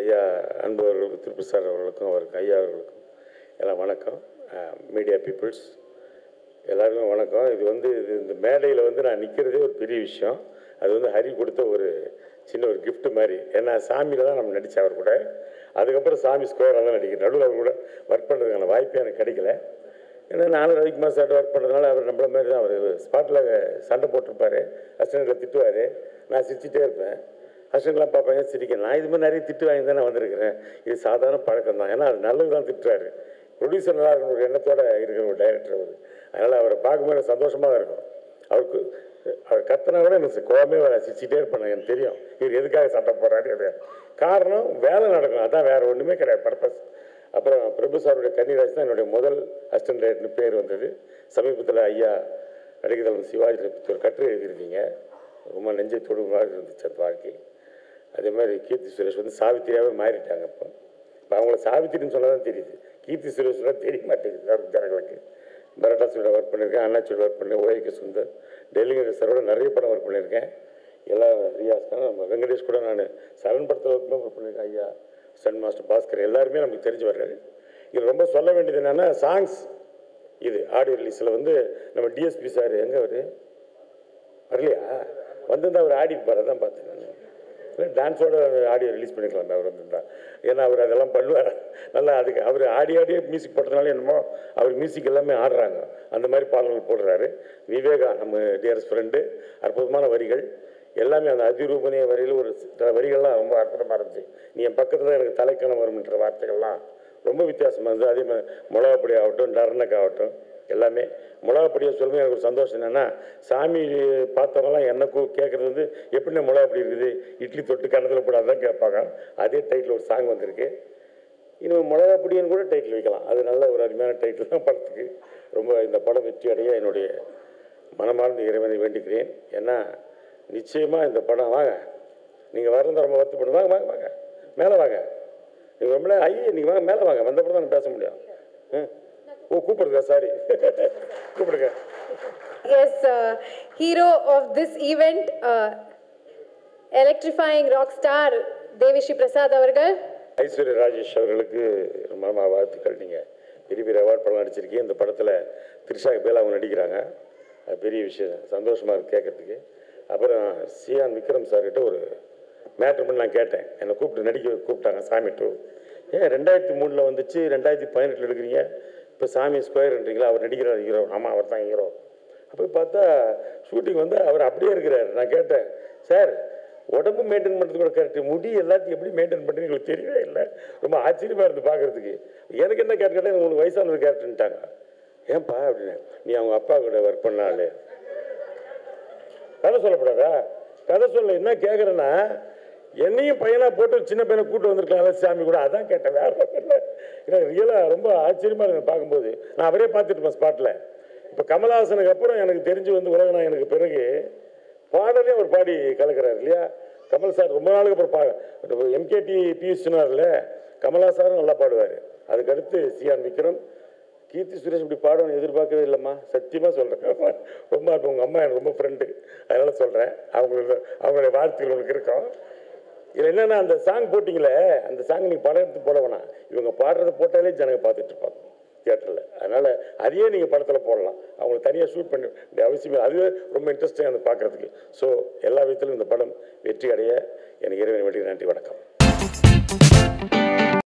ஐயா அன்பு அவர்களுக்கும் திருப்பி சார் அவர்களுக்கும் அவருக்கு ஐயா அவர்களுக்கும் எல்லாம் வணக்கம். மீடியா பீப்புள்ஸ் எல்லாருக்கும் வணக்கம். இது வந்து இது இந்த மேடையில் வந்து நான் நிற்கிறதே ஒரு பெரிய விஷயம். அது வந்து ஹரி கொடுத்த ஒரு சின்ன ஒரு கிஃப்ட் மாதிரி. ஏன்னா சாமியில் தான் நம்ம நடித்தேன் அவர் கூட. அதுக்கப்புறம் சாமி ஸ்கோராக தான் நடிக்கிறேன் நடுவில் அவர் கூட ஒர்க் பண்ணுறதுக்கான வாய்ப்பே எனக்கு கிடைக்கல. ஏன்னா நானும் ரவிக்குமார் சார் ஒர்க் பண்ணுறதுனால அவர் நம்மள மாதிரி தான். அவர் ஸ்பாட்டில் சண்டை போட்டிருப்பார். அசிஸ்டண்ட்டில் திட்டுவார். நான் சிரிச்சிட்டே இருப்பேன். அசிஸ்டண்ட்லாம் பார்ப்பாங்க சிரிக்க நான் இது மாதிரி நிறைய திட்டு வாங்கி தானே வந்திருக்கிறேன். இது சாதாரண பழக்கம் தான். ஏன்னா அது நல்லது தான் திட்டுறாரு. ப்ரொடியூசர் நல்லா இருக்கிற ஒரு எண்ணத்தோட இருக்கிற ஒரு டைரக்டர் அவர். அதனால் அவரை பார்க்கும்போது எனக்கு சந்தோஷமாக தான் இருக்கும். அவருக்கு அவர் கத்தனா கூட எனக்கு கோபமே வர சிரிச்சிட்டே இருப்பேன் எனக்கு தெரியும். இவர் எதுக்காக சண்டை போடுறாரு அது காரணம் வேலை நடக்கும் அதான் வேற ஒன்றுமே கிடையாது. பர்பஸ் அப்புறம் பிரபு சாருடைய கன்னிராஜ் தான் என்னுடைய முதல் அசிஸ்டன்ட் டைரக்டர்னு பேர் வந்தது. சமீபத்தில் ஐயா நடிகர் சிவாஜி ஒரு கட்டுரை எழுதியிருந்தீங்க. ரொம்ப நெஞ்சை தொடுமாறு இருந்துச்சு அந்த வாழ்க்கை. அதே மாதிரி கீர்த்தி சுரேஷ் வந்து சாவித்திரியாகவே மாறிட்டாங்க இப்போ இப்போ அவங்கள சாவித்திரின்னு சொன்னால் தான் தெரியுது. கீர்த்தி சுரேஷ்லாம் தெரிய மாட்டேங்குது. ஜனங்களுக்கு? பரோட்டா சூட ஒர்க் பண்ணியிருக்கேன் அண்ணாச்சூட ஒர்க் பண்ணி ஓஏகே சுந்தர் டெல்லிங்க சரோட நிறைய படம் ஒர்க் பண்ணியிருக்கேன். எல்லா ரியாஸ்க்கான நம்ம வெங்கடேஷ் கூட நான் சரண் படத்தில் ஒர்க் ஒர்க் பண்ணியிருக்கேன். ஐயா சன் மாஸ்டர் பாஸ்கர் எல்லாருமே நமக்கு தெரிஞ்சு வர்றாரு. இது ரொம்ப சொல்ல வேண்டியது என்னென்னா சாங்ஸ் இது. ஆடியோ ரிலீஸில் வந்து நம்ம டிஎஸ்பி சார் எங்கே அவர்? வரலையா? வந்திருந்தா அவர் ஆடிப்பார் தான் பார்த்தேன். டான்ஸோட ஆடியோ ரிலீஸ் பண்ணிக்கலாம் அவர் வந்து ஏன்னா அவர் அதெல்லாம் பண்ணுவார். நல்லா அதுக்கு அவர் ஆடி ஆடியே மியூசிக் போட்டதுனால என்னமோ அவர் மியூசிக் எல்லாமே ஆடுறாங்க. அந்த மாதிரி பாடல்கள் போடுறாரு. விவேகா நம்ம டியரஸ் ஃப்ரெண்டு அற்புதமான வரிகள். எல்லாமே அந்த அதிரூபணிய வரியில் ஒரு வரிகள்லாம் ரொம்ப அற்புதமாக இருந்துச்சு. நீ என் பக்கத்தில் எனக்கு தலைக்கணம் வரும்ன்ற வார்த்தைகள்லாம் ரொம்ப வித்தியாசமாக இருந்தது அதே மாதிரி மிளகாப்பொடி ஆகட்டும் டர்னக் ஆகட்டும். எல்லாமே. மிளகாப்பொடியை சொல்லும்போது எனக்கு ஒரு சந்தோஷம் என்னென்னா சாமி பார்த்தவங்களாம் என்ன கூ கேட்குறது வந்து எப்படின்னா மிளகாப்பொடி இருக்குது? இட்லி தொட்டு கணத்தில் போடாதான் கேட்பாங்க. அதே டைட்டில் ஒரு சாங் வந்திருக்கு. இன்னும் மிளகாப்பொடின்னு கூட டைட்டில் வைக்கலாம். அது நல்ல ஒரு அருமையான டைட்டில் தான் படத்துக்கு. ரொம்ப இந்த படம் வெற்றி அடைய என்னுடைய மனமார்ந்த இறைவனை வேண்டிக்கிறேன் ஏன்னா நிச்சயமாக இந்த படம் வாங்க. நீங்கள் வரந்த ரொம்ப வருத்தப்படும் வாங்க வாங்க வாங்க. மேலே வாங்க. நீங்கள் ரொம்ப ஐயே நீங்கள் வாங்க மேலே வாங்க. வந்தப்பறம் தான் பேச முடியும். ம். ஓ கூப்பிடுங்க சாரி கூப்பிடுங்க. Hero of this event, uh, electrifying rock star Devi Sri Prasad அவர்கள். ஐஸ்வர்யா ராஜேஷ் அவர்களுக்கு மனமா வாழ்த்துக்கள். நீங்கள் பெரிய பெரிய அவார்ட் படம் நடிச்சிருக்கீங்க. இந்த படத்தில் த்ரிஷா பேலா அவங்க நடிக்கிறாங்க. அது பெரிய விஷயம். சந்தோஷமாக இருக்கு கேட்கறதுக்கு. அப்புறம் சியான் விக்ரம் சார்கிட்ட ஒரு மேட்ரு பண்ணி நான் கேட்டேன். என்னை கூப்பிட்டு நடிக்க கூப்பிட்டாங்க சாமி டூ ஏன் ரெண்டாயிரத்தி மூணில் வந்துச்சு? ரெண்டாயிரத்தி பதினெட்டில் எடுக்கிறீங்க? இப்போ சாமி ஸ்கொயர்ன்றீங்களா அவர் நடிக்கிறார் ஹீரோ ஆமாம் அவர் தான் ஹீரோ அப்போ பார்த்தா ஷூட்டிங் வந்து அவர் அப்படியே இருக்கிறார். நான் கேட்டேன் சார் உடம்பு மெயின்டைன் பண்ணுறது கூட கரெக்டு முடி எல்லாத்தையும் எப்படி மெயின்டைன் பண்ணுறது எங்களுக்கு தெரியவே இல்லை. ரொம்ப ஆச்சரியமாக இருந்து பார்க்குறதுக்கு. எனக்கு என்ன கேட்டு கேட்டால் உங்களுக்கு வயசானவர் கேரக்டர்ன்ட்டாங்க ஏன்பா அப்படின்னு. நீ அவங்க அப்பா கூட ஒர்க் பண்ணாலே கதை சொல்லப்படாதா? கதை சொல்ல என்ன கேட்குறேன்னா என்னையும் பையனாக போட்டு சின்ன பையனை கூட்டு வந்திருக்காங்க சாமி கூட. அதான் கேட்டேன் வேற இல்லை. எனக்கு ரியலாக ரொம்ப ஆச்சரியமாக இருக்கு பார்க்கும்போது. நான் அவரே பார்த்துட்டு ஸ்பாட்டில் இப்போ கமலஹாசனுக்கு அப்புறம் எனக்கு தெரிஞ்சு வந்து உலகனா எனக்கு பிறகு பாடலே அவர் பாடி கலக்கிறார் இல்லையா? கமல் சார் ரொம்ப நாளுக்கு அப்புறம் பா எம்கேடி பியூஷ் சொன்னார்ல கமலா சாரும் நல்லா பாடுவார். அதுக்கடுத்து சிஆர் விக்ரம் கீர்த்தி சுரேஷ் இப்படி பாடுவேன் எதிர்பார்க்கவே இல்லைம்மா. சத்தியமாக சொல்கிறேன் ரொம்ப இப்போ உங்கள் அம்மா எனக்கு ரொம்ப ஃப்ரெண்டு அதனால் சொல்கிறேன் அவங்களோட அவங்களுடைய வாழ்த்துக்கள் உங்களுக்கு இருக்கும். இதில் என்னென்னா அந்த சாங் போட்டிங்களே அந்த சாங் நீங்கள் படம் எடுத்து போட வேணாம். இவங்க பாடுறத போட்டாலே ஜனங்க பார்த்துட்டு இருப்பாங்க தியேட்டரில். அதனால் அதையே நீங்கள் படத்தில் போடலாம். அவங்களை தனியாக ஷூட் பண்ணி வேண்டிய அவசியம் அதுவே ரொம்ப இன்ட்ரெஸ்டிங்காக அந்த பார்க்குறதுக்கு. ஸோ எல்லா விதத்திலும் இந்த படம் வெற்றி அடைய எனக்கு இறைவன் வேண்டிய நன்றி வணக்கம்.